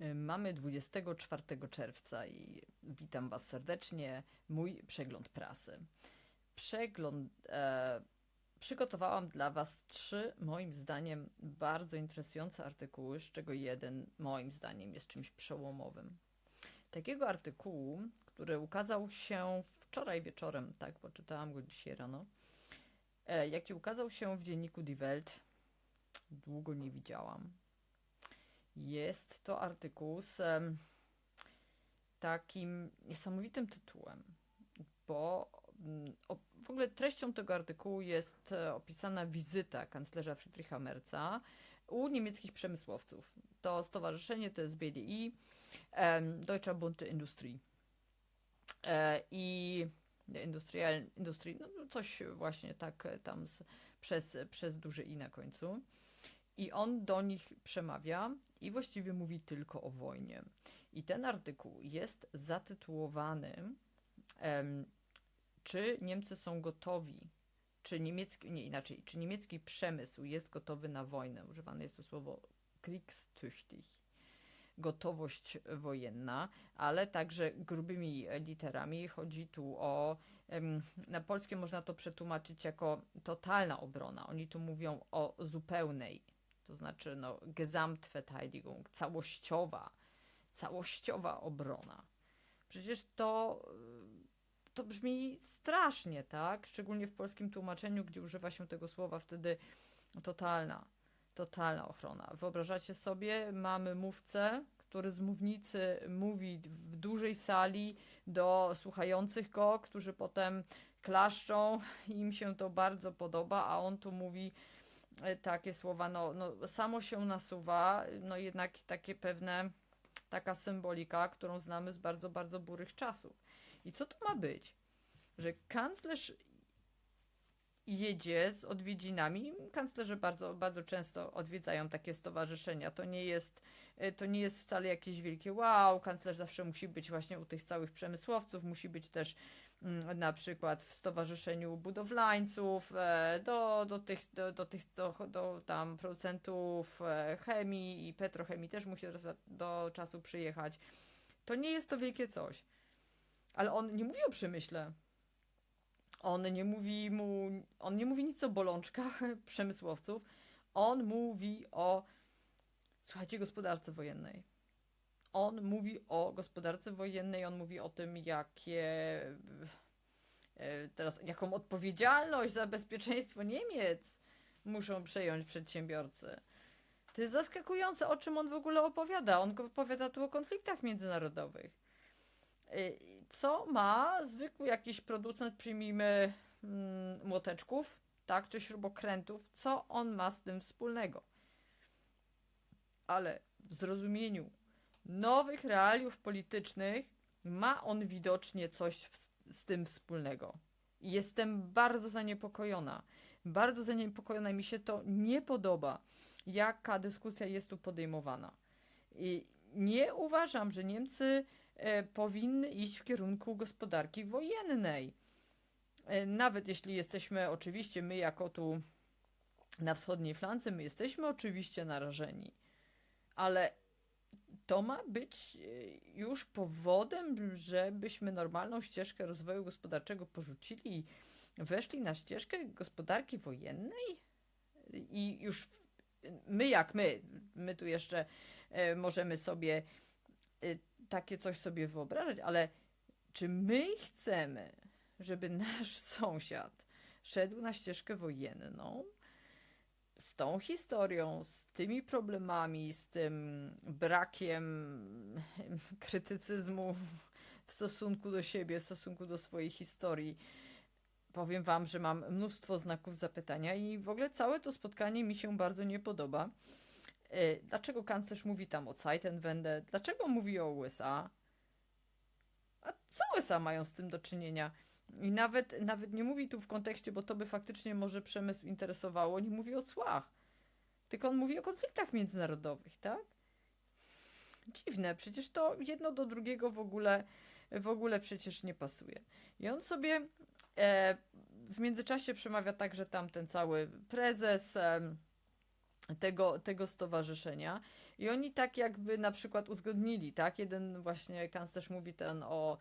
Y, Mamy 24 czerwca i witam Was serdecznie. Mój przegląd prasy. Przegląd. E, przygotowałam dla Was trzy, moim zdaniem, bardzo interesujące artykuły, z czego jeden, moim zdaniem, jest czymś przełomowym. Takiego artykułu, który ukazał się wczoraj wieczorem, tak, bo czytałam go dzisiaj rano, e, jaki ukazał się w dzienniku Die Welt, długo nie widziałam. Jest to artykuł z takim niesamowitym tytułem, bo mm, w ogóle treścią tego artykułu jest e, opisana wizyta kanclerza Friedricha Merza u niemieckich przemysłowców. To stowarzyszenie to jest BDI, em, Deutscher Bund Industrie. E, I Industrial, Industrie, no coś właśnie tak e, tam z, przez, przez duży i na końcu. I on do nich przemawia i właściwie mówi tylko o wojnie. I ten artykuł jest zatytułowany Czy Niemcy są gotowi? Czy niemiecki, nie inaczej, czy niemiecki przemysł jest gotowy na wojnę? Używane jest to słowo kriegstüchtig. Gotowość wojenna, ale także grubymi literami chodzi tu o, na polskie można to przetłumaczyć jako totalna obrona. Oni tu mówią o zupełnej to znaczy no, Gesamtverteidigung, całościowa, całościowa obrona. Przecież to, y, to brzmi strasznie, tak? Szczególnie w polskim tłumaczeniu, gdzie używa się tego słowa wtedy totalna, totalna ochrona. Wyobrażacie sobie, mamy mówcę, który z mównicy mówi w dużej sali do słuchających go, którzy potem klaszczą, im się to bardzo podoba, a on tu mówi takie słowa, no, no samo się nasuwa, no jednak takie pewne, taka symbolika, którą znamy z bardzo, bardzo burych czasów. I co to ma być? Że kanclerz jedzie z odwiedzinami. Kanclerze bardzo, bardzo często odwiedzają takie stowarzyszenia. To nie jest, e, to nie jest wcale jakieś wielkie wow. Kanclerz zawsze musi być właśnie u tych całych przemysłowców, musi być też na przykład w stowarzyszeniu budowlańców, e, do, do tych, do, do tych do, do tam producentów e, chemii i petrochemii też musi do, do czasu przyjechać. To nie jest to wielkie coś. Ale on nie mówi o przemyśle. On nie mówi mu, on nie mówi nic o bolączkach przemysłowców. On mówi o, słuchajcie, gospodarce wojennej. On mówi o gospodarce wojennej, on mówi o tym, jakie e, teraz, jaką odpowiedzialność za bezpieczeństwo Niemiec muszą przejąć przedsiębiorcy. To jest zaskakujące, o czym on w ogóle opowiada. On opowiada tu o konfliktach międzynarodowych. Y, Co ma zwykły jakiś producent, przyjmijmy mm, młoteczków, tak, czy śrubokrętów, co on ma z tym wspólnego? Ale w zrozumieniu nowych realiów politycznych ma on widocznie coś w, z tym wspólnego. Jestem bardzo zaniepokojona. Bardzo zaniepokojona. Mi się to nie podoba, jaka dyskusja jest tu podejmowana. I nie uważam, że Niemcy e, powinny iść w kierunku gospodarki wojennej. E, Nawet jeśli jesteśmy, oczywiście, my jako tu na wschodniej flance, my jesteśmy oczywiście narażeni, ale to ma być e, już powodem, żebyśmy normalną ścieżkę rozwoju gospodarczego porzucili i weszli na ścieżkę gospodarki wojennej? I już my, jak my, my tu jeszcze e, możemy sobie e, takie coś sobie wyobrażać, ale czy my chcemy, żeby nasz sąsiad szedł na ścieżkę wojenną z tą historią, z tymi problemami, z tym brakiem krytycyzmu w stosunku do siebie, w stosunku do swojej historii? Powiem Wam, że mam mnóstwo znaków zapytania i w ogóle całe to spotkanie mi się bardzo nie podoba. E, Dlaczego kanclerz mówi tam o Zeitenwende? Dlaczego mówi o USA? A co USA mają z tym do czynienia? I nawet, nawet nie mówi tu w kontekście, bo to by faktycznie może przemysł interesowało, nie mówi o cłach. Tylko on mówi o konfliktach międzynarodowych, tak? Dziwne, przecież to jedno do drugiego w ogóle, w ogóle przecież nie pasuje. I on sobie e, w międzyczasie przemawia także tam ten cały prezes, em, tego, tego stowarzyszenia. I oni tak jakby na przykład uzgodnili, tak? Jeden właśnie kanclerz mówi ten o, e,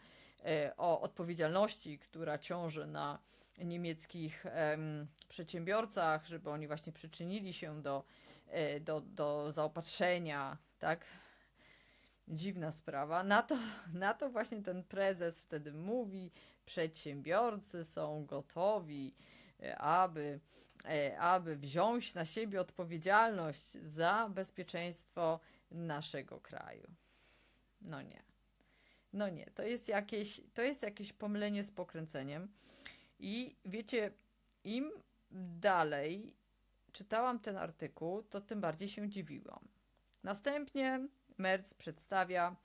o odpowiedzialności, która ciąży na niemieckich em, przedsiębiorcach, żeby oni właśnie przyczynili się do, e, do, do zaopatrzenia, tak? Dziwna sprawa. Na to, na to właśnie ten prezes wtedy mówi, przedsiębiorcy są gotowi, e, aby, e, aby wziąć na siebie odpowiedzialność za bezpieczeństwo naszego kraju. No nie. No nie, to jest jakieś, to jest jakieś pomylenie z pokręceniem. I wiecie, im dalej czytałam ten artykuł, to tym bardziej się dziwiłam. Następnie Merz przedstawia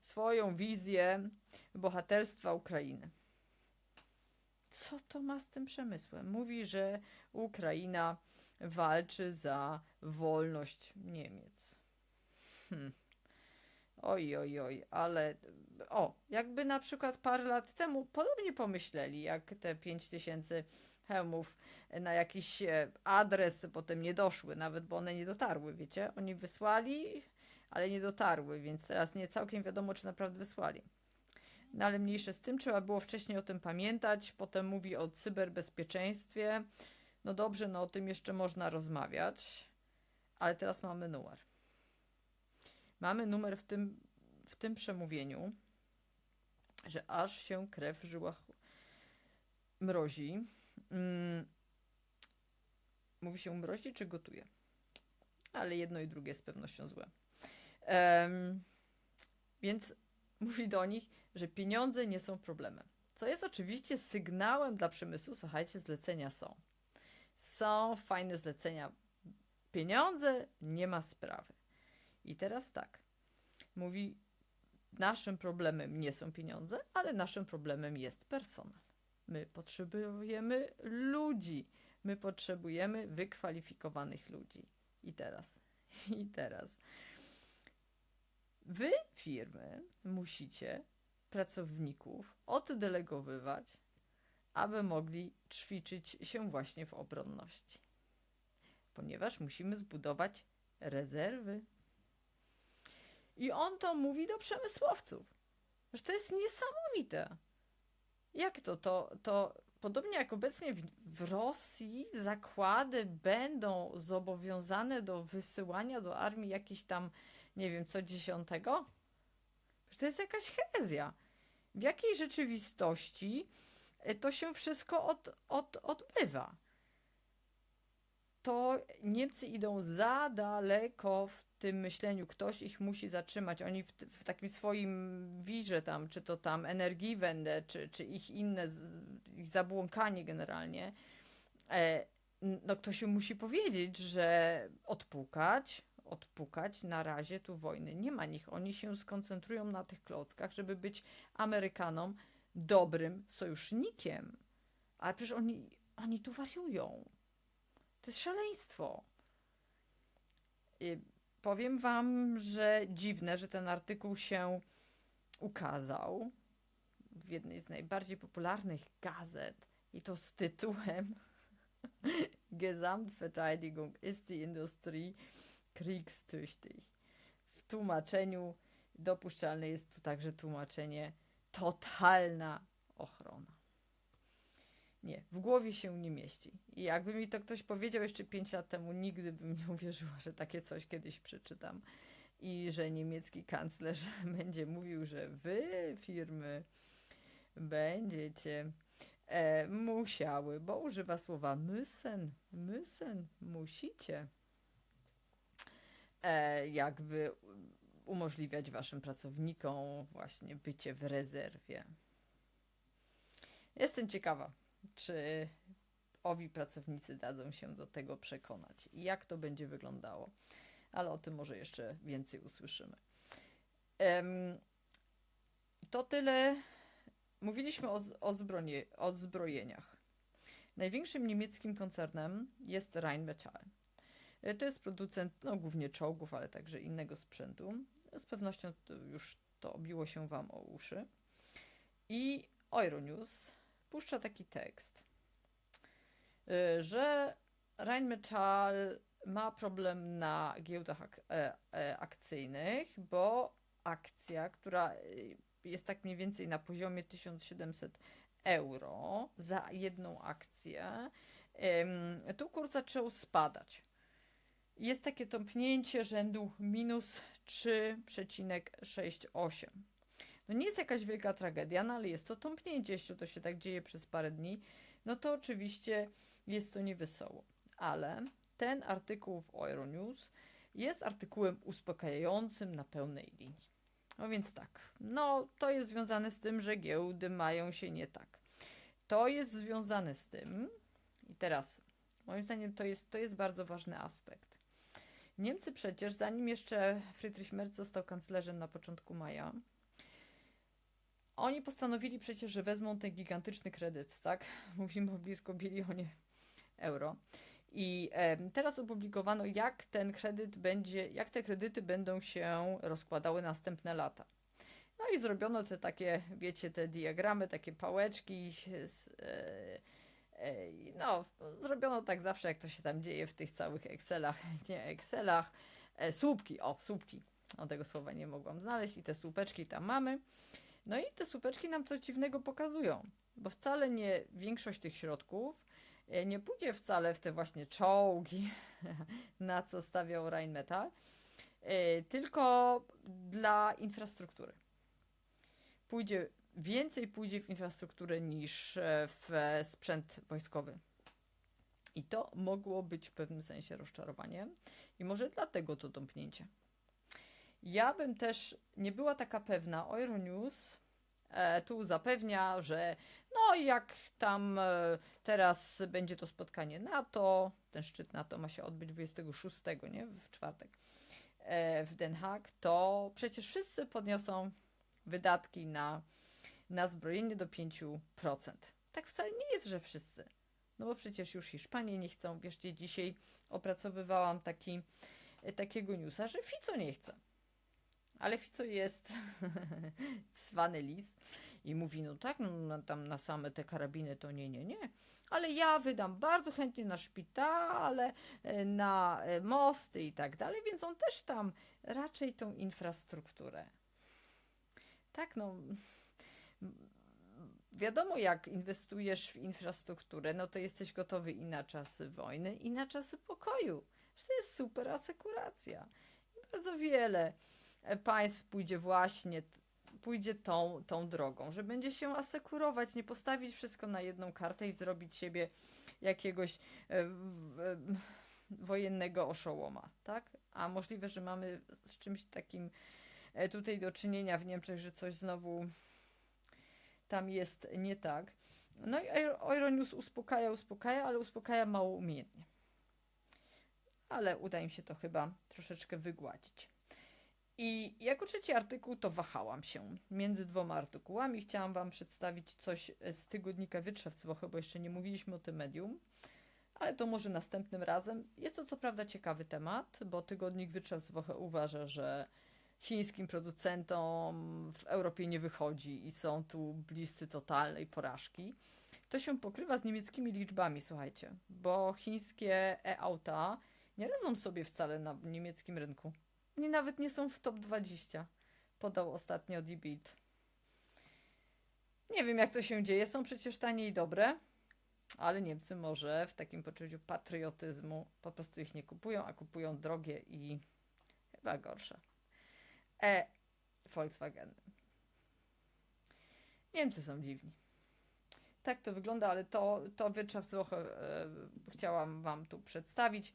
swoją wizję bohaterstwa Ukrainy. Co to ma z tym przemysłem? Mówi, że Ukraina walczy za wolność Niemiec. Hmm. Oj, oj, oj, ale o, jakby na przykład parę lat temu podobnie pomyśleli, jak te 5000 hełmów na jakiś e, adres potem nie doszły, nawet bo one nie dotarły, wiecie? Oni wysłali, ale nie dotarły, więc teraz nie całkiem wiadomo, czy naprawdę wysłali. No ale mniejsze z tym, trzeba było wcześniej o tym pamiętać. Potem mówi o cyberbezpieczeństwie. No dobrze, no o tym jeszcze można rozmawiać, ale teraz mamy numer. Mamy numer w tym, w tym przemówieniu, że aż się krew w żyłach mrozi. Mm. Mówi się mrozi czy gotuje? Ale jedno i drugie z pewnością złe. Em, więc mówi do nich, że pieniądze nie są problemem. Co jest oczywiście sygnałem dla przemysłu, słuchajcie, zlecenia są. Są fajne zlecenia. Pieniądze nie ma sprawy. I teraz tak. Mówi, naszym problemem nie są pieniądze, ale naszym problemem jest personel. My potrzebujemy ludzi. My potrzebujemy wykwalifikowanych ludzi. I teraz, i teraz. Wy, firmy, musicie pracowników oddelegowywać, aby mogli ćwiczyć się właśnie w obronności. Ponieważ musimy zbudować rezerwy. I on to mówi do przemysłowców, że to jest niesamowite. Jak to? To, to podobnie jak obecnie w, w Rosji zakłady będą zobowiązane do wysyłania do armii jakichś tam, nie wiem, co dziesiątego? To jest jakaś herezja. W jakiej rzeczywistości e, to się wszystko od, od, odbywa? To Niemcy idą za daleko w tym myśleniu. Ktoś ich musi zatrzymać. Oni w, w takim swoim wirze tam, czy to tam Energiewende, czy, czy ich inne, ich zabłąkanie generalnie, e, no ktoś się musi powiedzieć, że odpukać, odpukać, na razie tu wojny nie ma nich. Oni się skoncentrują na tych klockach, żeby być Amerykanom dobrym sojusznikiem. Ale przecież oni, oni tu wariują. Jest szaleństwo. I powiem wam, że dziwne, że ten artykuł się ukazał w jednej z najbardziej popularnych gazet i to z tytułem Gesamtverteidigung ist die Industrie kriegstüchtig. W tłumaczeniu dopuszczalne jest tu także tłumaczenie totalna ochrona. Nie, w głowie się nie mieści. I jakby mi to ktoś powiedział jeszcze 5 lat temu, nigdy bym nie uwierzyła, że takie coś kiedyś przeczytam. I że niemiecki kanclerz będzie mówił, że wy, firmy, będziecie e, musiały, bo używa słowa müssen, müssen, musicie e, jakby umożliwiać waszym pracownikom właśnie bycie w rezerwie. Jestem ciekawa, czy owi pracownicy dadzą się do tego przekonać i jak to będzie wyglądało. Ale o tym może jeszcze więcej usłyszymy. To tyle. Mówiliśmy o, o, zbronie, o zbrojeniach. Największym niemieckim koncernem jest Rheinmetall. E, To jest producent no, głównie czołgów, ale także innego sprzętu. Z pewnością to już to obiło się Wam o uszy. I Euronews puszcza taki tekst, y, że Rheinmetall ma problem na giełdach ak- e, e, akcyjnych, bo akcja, która e, jest tak mniej więcej na poziomie 1700 euro za jedną akcję, tu kurs zaczął spadać. Jest takie tąpnięcie rzędu minus 3,68. No nie jest jakaś wielka tragedia, no ale jest to tąpnięcie, jeśli to się tak dzieje przez parę dni, no to oczywiście jest to niewesoło. Ale ten artykuł w Euronews jest artykułem uspokajającym na pełnej linii. No więc tak, no to jest związane z tym, że giełdy mają się nie tak. To jest związane z tym, i teraz moim zdaniem to jest, to jest bardzo ważny aspekt. Niemcy przecież, zanim jeszcze Friedrich Merz został kanclerzem na początku maja, oni postanowili przecież, że wezmą ten gigantyczny kredyt, tak? Mówimy o blisko bilionie euro. I teraz opublikowano, jak ten kredyt będzie, jak te kredyty będą się rozkładały następne lata. No i zrobiono te takie, wiecie, te diagramy, takie pałeczki. Z, e, e, no, zrobiono tak zawsze, jak to się tam dzieje w tych całych Excelach, nie Excelach. E, słupki, o, słupki. O tego słowa nie mogłam znaleźć i te słupeczki tam mamy. No i te słupeczki nam coś dziwnego pokazują, bo wcale nie większość tych środków e, nie pójdzie wcale w te właśnie czołgi, na co stawiał Rheinmetall, e, tylko dla infrastruktury. Pójdzie, więcej pójdzie w infrastrukturę niż e, w sprzęt wojskowy. I to mogło być w pewnym sensie rozczarowaniem i może dlatego to tąpnięcie. Ja bym też nie była taka pewna. Euronews e, tu zapewnia, że no jak tam e, teraz będzie to spotkanie NATO, ten szczyt NATO ma się odbyć 26, nie? W czwartek e, w Den Haag, to przecież wszyscy podniosą wydatki na, na zbrojenie do 5%. Tak wcale nie jest, że wszyscy. No bo przecież już Hiszpanie nie chcą. Wierzcie, dzisiaj opracowywałam taki, takiego newsa, że Fico nie chce. Ale Fico jest cwany lis i mówi, no tak, no, tam na same te karabiny to nie, nie, nie. Ale ja wydam bardzo chętnie na szpitale, e, na e, mosty i tak dalej, więc on też tam raczej tą infrastrukturę. Tak, no. Wiadomo, jak inwestujesz w infrastrukturę, no to jesteś gotowy i na czasy wojny, i na czasy pokoju. To jest super asekuracja. I bardzo wiele państw pójdzie właśnie, pójdzie tą, tą drogą, że będzie się asekurować, nie postawić wszystko na jedną kartę i zrobić siebie jakiegoś e, e, wojennego oszołoma, tak? A możliwe, że mamy z czymś takim e, tutaj do czynienia w Niemczech, że coś znowu tam jest nie tak. No i Euro- Euronews uspokaja, uspokaja, ale uspokaja mało umiejętnie. Ale uda im się to chyba troszeczkę wygładzić. I jako trzeci artykuł to wahałam się między dwoma artykułami. Chciałam Wam przedstawić coś z tygodnika Wirtschaftswoche, bo jeszcze nie mówiliśmy o tym medium. Ale to może następnym razem. Jest to co prawda ciekawy temat, bo tygodnik Wirtschaftswoche uważa, że chińskim producentom w Europie nie wychodzi i są tu bliscy totalnej porażki. To się pokrywa z niemieckimi liczbami, słuchajcie, bo chińskie e-auta nie radzą sobie wcale na niemieckim rynku. Oni nawet nie są w top 20, podał ostatnio Bild. Nie wiem, jak to się dzieje, są przecież tanie i dobre, ale Niemcy może w takim poczuciu patriotyzmu po prostu ich nie kupują, a kupują drogie i chyba gorsze. E Volkswagen. Niemcy są dziwni. Tak to wygląda, ale to, to Wirtschaftswoche e, chciałam Wam tu przedstawić.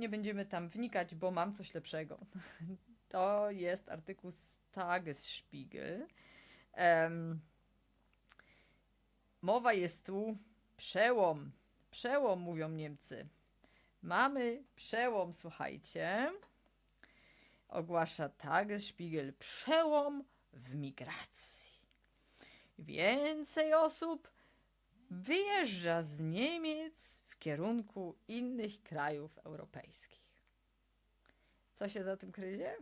Nie będziemy tam wnikać, bo mam coś lepszego. To jest artykuł z Tagesspiegel. Em, mowa jest tu przełom. Przełom, mówią Niemcy. Mamy przełom, słuchajcie ogłasza Tagesspiegel przełom w migracji. Więcej osób wyjeżdża z Niemiec kierunku innych krajów europejskich. Co się za tym kryje?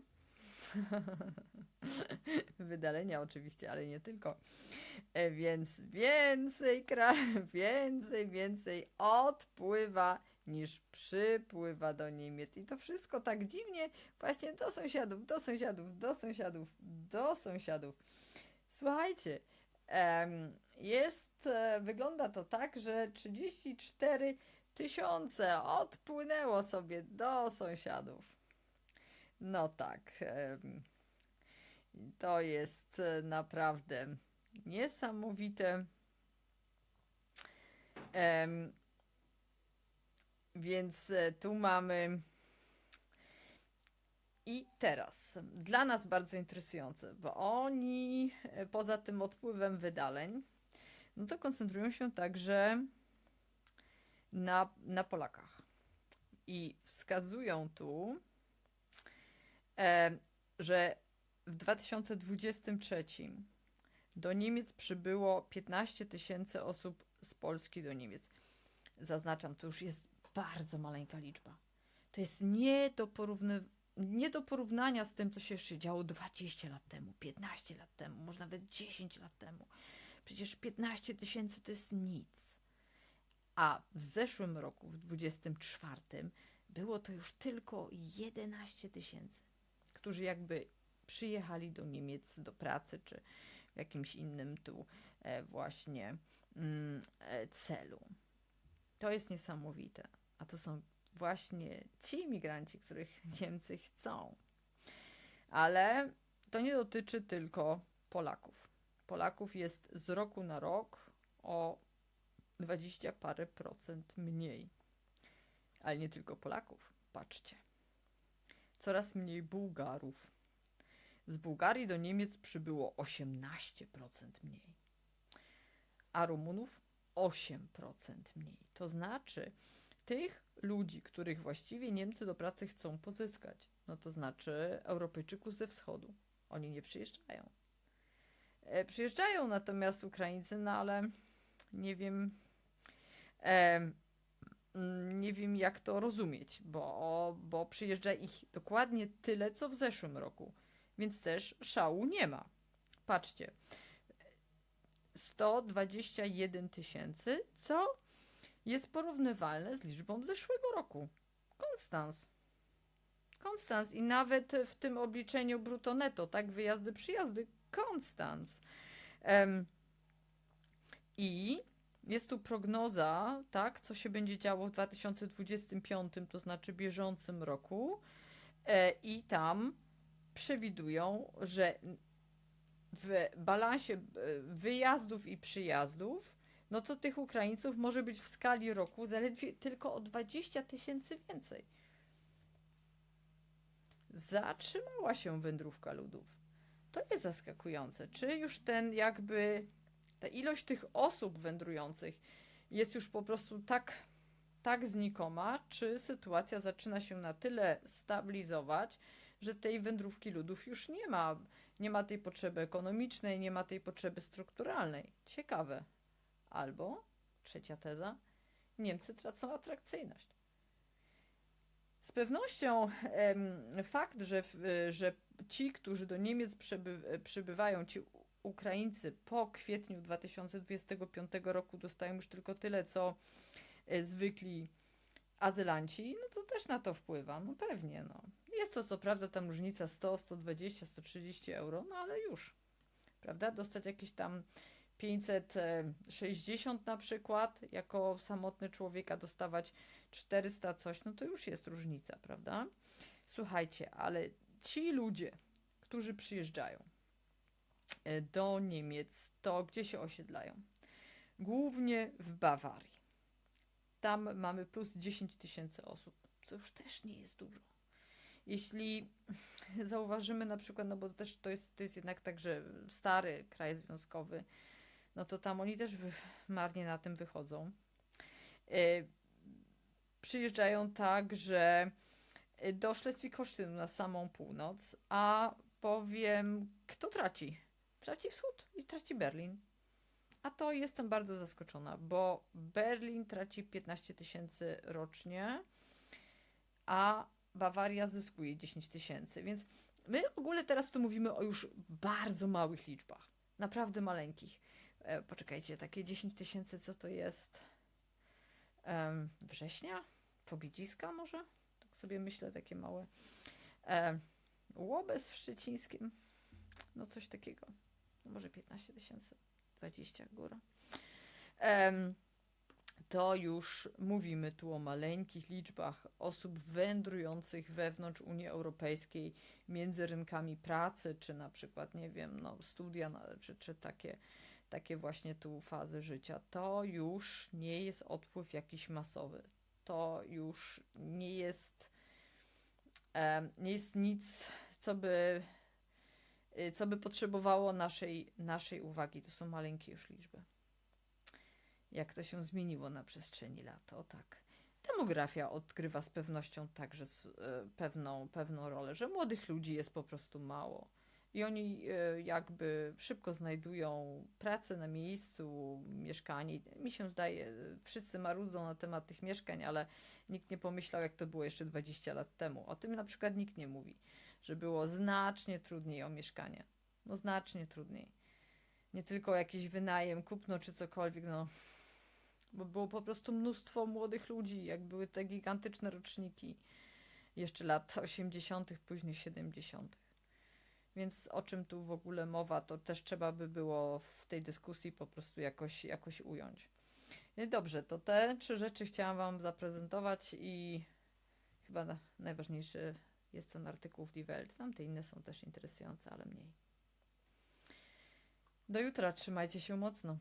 Wydalenia oczywiście, ale nie tylko. E, Więc więcej krajów, więcej, więcej odpływa niż przypływa do Niemiec. I to wszystko tak dziwnie właśnie do sąsiadów, do sąsiadów, do sąsiadów, do sąsiadów. Słuchajcie, jest, e, wygląda to tak, że 34 tysiące odpłynęło sobie do sąsiadów. No tak. To jest e, naprawdę niesamowite. Więc e, tu mamy. I teraz, dla nas bardzo interesujące, bo oni e, poza tym odpływem wydaleń, no to koncentrują się także na, na Polakach. I wskazują tu, e, że w 2023 do Niemiec przybyło 15 tysięcy osób z Polski do Niemiec. Zaznaczam, to już jest bardzo maleńka liczba. To jest nie do, porówny, nie do porównania z tym, co się jeszcze działo 20 lat temu, 15 lat temu, może nawet 10 lat temu. Przecież 15 tysięcy to jest nic. A w zeszłym roku, w 24, było to już tylko 11 tysięcy, którzy jakby przyjechali do Niemiec do pracy, czy w jakimś innym tu e, właśnie mm, e, celu. To jest niesamowite. A to są właśnie ci imigranci, których Niemcy chcą. Ale to nie dotyczy tylko Polaków. Polaków jest z roku na rok o 20 parę procent mniej. Ale nie tylko Polaków. Patrzcie. Coraz mniej Bułgarów. Z Bułgarii do Niemiec przybyło 18% mniej, a Rumunów 8% mniej. To znaczy, tych ludzi, których właściwie Niemcy do pracy chcą pozyskać, no to znaczy Europejczyków ze wschodu, oni nie przyjeżdżają. E, przyjeżdżają natomiast Ukraińcy, no ale nie wiem, e, nie wiem jak to rozumieć, bo, bo przyjeżdża ich dokładnie tyle, co w zeszłym roku więc też szału nie ma. Patrzcie, 121 tysięcy, co jest porównywalne z liczbą zeszłego roku. Konstans. Konstans i nawet w tym obliczeniu brutto netto, tak, wyjazdy, przyjazdy, Konstans. Em, I jest tu prognoza, tak, co się będzie działo w 2025, to znaczy bieżącym roku. E, I tam przewidują, że w balansie e, wyjazdów i przyjazdów, no to tych Ukraińców może być w skali roku zaledwie tylko o 20 tysięcy więcej. Zatrzymała się wędrówka ludów. To jest zaskakujące. Czy już ten jakby ta ilość tych osób wędrujących jest już po prostu tak, tak znikoma, czy sytuacja zaczyna się na tyle stabilizować, że tej wędrówki ludów już nie ma. Nie ma tej potrzeby ekonomicznej, nie ma tej potrzeby strukturalnej. Ciekawe. Albo, trzecia teza, Niemcy tracą atrakcyjność. Z pewnością fakt, że, że ci, którzy do Niemiec przyby, przybywają, ci Ukraińcy po kwietniu 2025 roku dostają już tylko tyle, co e, zwykli azylanci, no to też na to wpływa. No pewnie, no. Jest to co prawda tam różnica 100, 120, 130 euro, no ale już, prawda? Dostać jakieś tam 560 na przykład, jako samotny człowiek, a dostawać 400 coś, no to już jest różnica, prawda? Słuchajcie, ale ci ludzie, którzy przyjeżdżają e, do Niemiec, to gdzie się osiedlają? Głównie w Bawarii. Tam mamy plus 10 tysięcy osób, co już też nie jest dużo. Jeśli zauważymy na przykład, no bo też to jest, to jest jednak tak, że stary kraj związkowy, no to tam oni też marnie na tym wychodzą. E, przyjeżdżają także do Szlezwik-Holsztynu na samą północ, a powiem, kto traci? Traci wschód i traci Berlin. A to jestem bardzo zaskoczona, bo Berlin traci 15 tysięcy rocznie, a Bawaria zyskuje 10 tysięcy, więc my w ogóle teraz tu mówimy o już bardzo małych liczbach, naprawdę maleńkich. E, poczekajcie, takie 10 tysięcy, co to jest? Września? Pobiedziska może? Tak sobie myślę, takie małe. Łobez w Szczecińskim, no coś takiego. Może 15 tysięcy, 20 góra. To już mówimy tu o maleńkich liczbach osób wędrujących wewnątrz Unii Europejskiej między rynkami pracy, czy na przykład, nie wiem, no, studia, no, czy, czy takie, takie właśnie tu fazy życia. To już nie jest odpływ jakiś masowy. To już nie jest, nie jest nic, co by, y, co by potrzebowało naszej, naszej uwagi. To są maleńkie już liczby jak to się zmieniło na przestrzeni lat. O tak. Demografia odgrywa z pewnością także e, pewną, pewną rolę, że młodych ludzi jest po prostu mało. I oni e, jakby szybko znajdują pracę na miejscu, mieszkanie. Mi się zdaje, wszyscy marudzą na temat tych mieszkań, ale nikt nie pomyślał, jak to było jeszcze 20 lat temu. O tym na przykład nikt nie mówi, że było znacznie trudniej o mieszkanie. No znacznie trudniej. Nie tylko jakiś wynajem, kupno czy cokolwiek, no bo było po prostu mnóstwo młodych ludzi, jak były te gigantyczne roczniki jeszcze lat 80., później 70. Więc o czym tu w ogóle mowa, to też trzeba by było w tej dyskusji po prostu jakoś, jakoś ująć. I Dobrze, to te trzy rzeczy chciałam Wam zaprezentować i chyba na, najważniejszy jest ten artykuł w Die Welt. Tamte inne są też interesujące, ale mniej. Do jutra, trzymajcie się mocno.